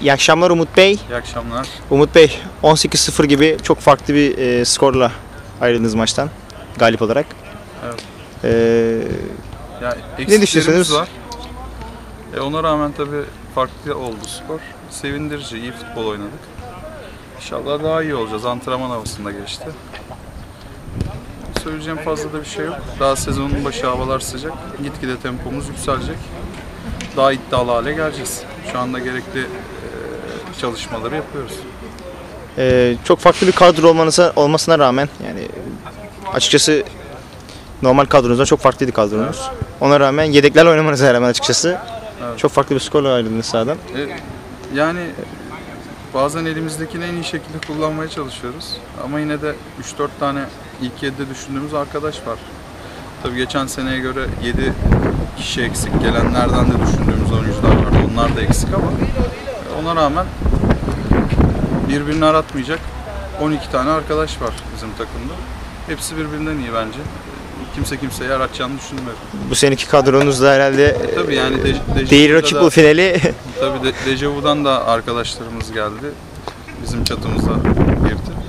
İyi akşamlar Umut Bey. İyi akşamlar. Umut Bey 18-0 gibi çok farklı bir e, skorla ayrıldınız maçtan galip olarak. Evet. E, Ya eksiklerimiz düşünüyorsunuz? var. E ona rağmen tabii farklı oldu skor. Sevindirici, iyi futbol oynadık. İnşallah daha iyi olacağız. Antrenman havasında geçti. Söyleyeceğim fazla da bir şey yok. Daha sezonun başı havalar sıcak. Gitgide tempomuz yükselecek. Daha iddialı hale geleceğiz. Şu anda gerekli e, çalışmaları yapıyoruz. e, çok farklı bir kadro olmanıza, olmasına rağmen yani açıkçası normal kadronuzdan çok farklıydı kadronuz. Ona rağmen yedeklerle oynamanıza rağmen açıkçası Evet. çok farklı bir skorla ayrıldınız sahadan. E, yani bazen elimizdekini en iyi şekilde kullanmaya çalışıyoruz. Ama yine de 3-4 tane ilk 7'de düşündüğümüz arkadaş var. Tabii geçen seneye göre 7 kişi eksik gelenlerden de oyuncular Onlar da eksik ama ona rağmen birbirini aratmayacak 12 tane arkadaş var bizim takımda. Hepsi birbirinden iyi bence. Kimse kimseyi aratacağını düşünmüyorum. Bu seneki kadronuzda herhalde e, Tabii yani de, Dejavu'da değil rakip bu finali Tabii de, Dejavu'dan da arkadaşlarımız geldi. Bizim çatımıza girdi.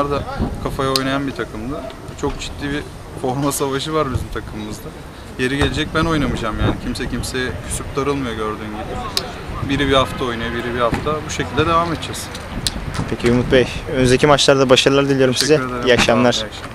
Onlar da kafaya oynayan bir takımdı. Çok ciddi bir forma savaşı var bizim takımımızda. Yeri gelecek ben oynamayacağım yani. Kimse kimseye küsüp darılmıyor gördüğün gibi. Biri bir hafta oynuyor, biri bir hafta. Bu şekilde devam edeceğiz. Peki Umut Bey, önümüzdeki maçlarda başarılar diliyorum size. Teşekkür ederim. İyi akşamlar. Sağ olun, iyi akşamlar.